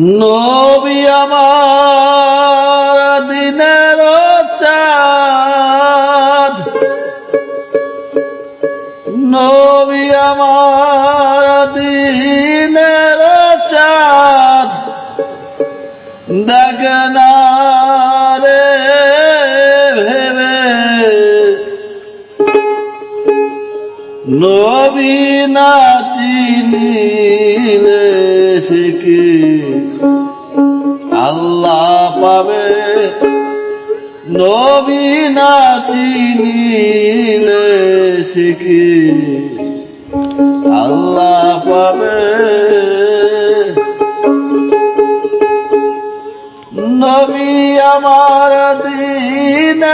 নবী আমার দিনের চাঁদ। নবী আমার দিনের চাঁদ। দেখ না রে ভেবে। নবী না চিনিলে কি আল্লাহ পাবে? নবী না চিনিলে কি আল্লাহ পাবে? নবী আমার দিনের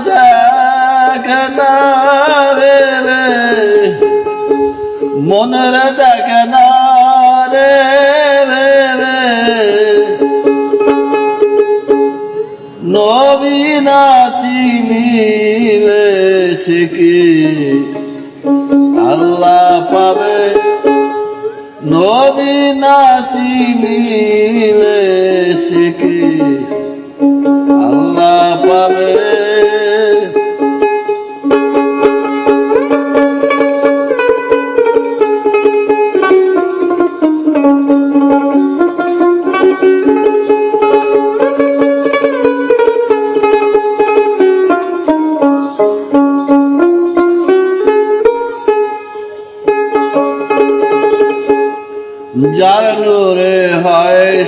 দেখ না ভেবে মনের না রে কি আল্লাহ পাবে নবী না চিনিলে সে আল্লাহ পাবে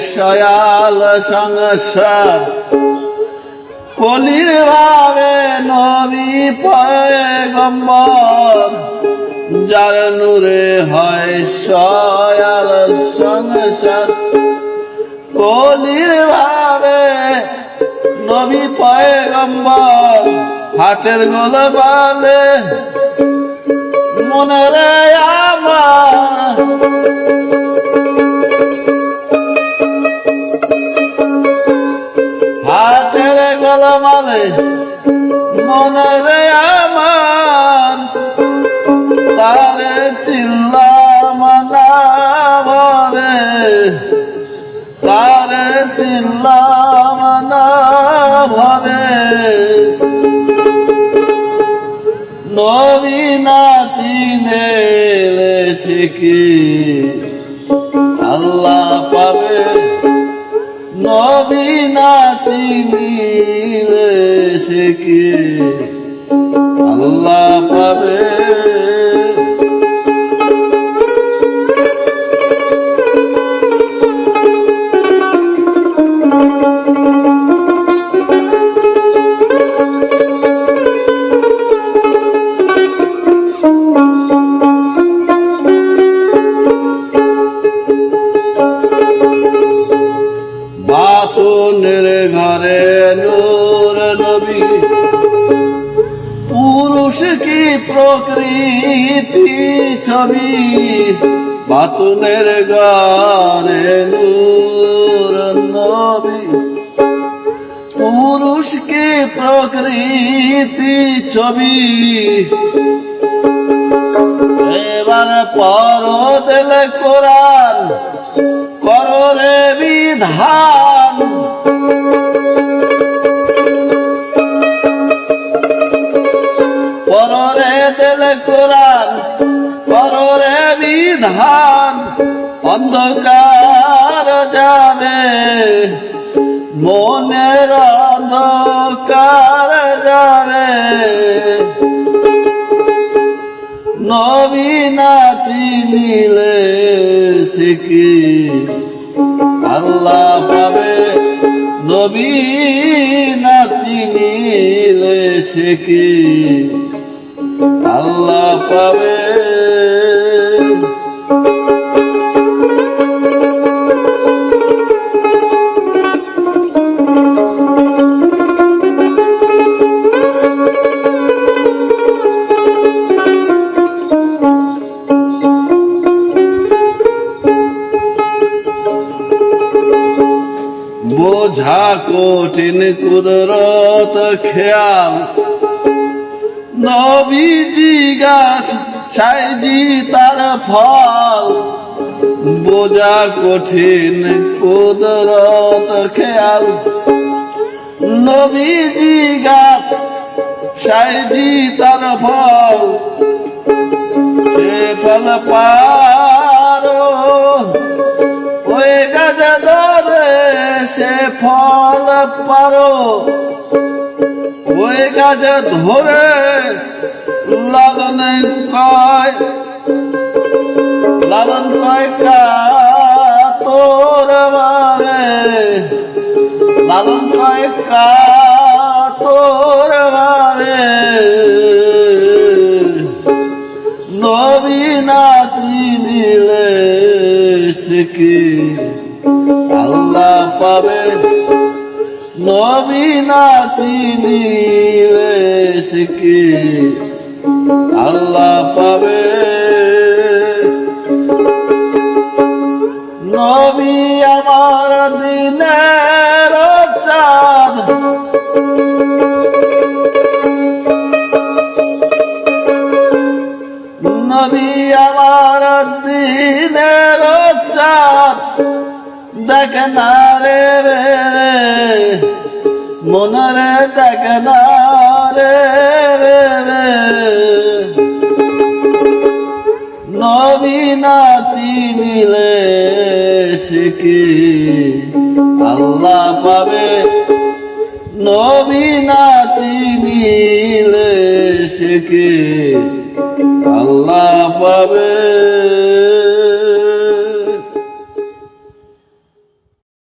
সয়াল সংসার কলির ভাবে নবী পয়গম্বর, যার নূরে হয় সয়াল সংসার কলির ভাবে নবী পয়গম্বর হাটের গোল বালে মনে রে আমার গলমালে মনে রে আমার, তারে চিল্লাম না ভবে তারে চিল্লাম না ভবে নবী না চিনে শিখি, আল্লাহ পাবে। নবী না চিনিলে কি আল্লাহ পাবে। প্রকৃতি ছবি, বাতুনের ঘরে নূর নবী। পুরুষ কি প্রকৃতি ছবি। এবার পর দিলে কোরআন কররে বিধান। বিধান অন্ধকার যাবে, মনের অন্ধকার যাবে। নবী না চিনিলে শিখি আল্লাহ পাবে নবী না চিনিলে শিখি আল্লাহ পাবে বোঝা কঠিন কুদরত খেয়াল। নবীজি গাছ সাইজি তার ফল। বোঝা কঠিন কুদরত খেয়াল। নবীজি গাছ সাইজি তার ফল। সে ফল পারো ওই গাছ ধরে সে ফল পারো। ওই গাছ ধরে লালন কয় লালন কয় কা তোর বাবে লালন কয় কা তোর বাবে নবী না চিনিলে সে কি আল্লাহ পাবে? নবী না চিনিলে সে কি আল্লাহ পাবে। নবী আমার দিনের চাঁদ। নবী আমার দিনের চাঁদ। দেখ না রে রে। মনরে দেখ না রে রে রে। নবী না চিনিলে সে কি আল্লাহ পাবে? নবী না চিনিলে সে কি আল্লাহ পাবে?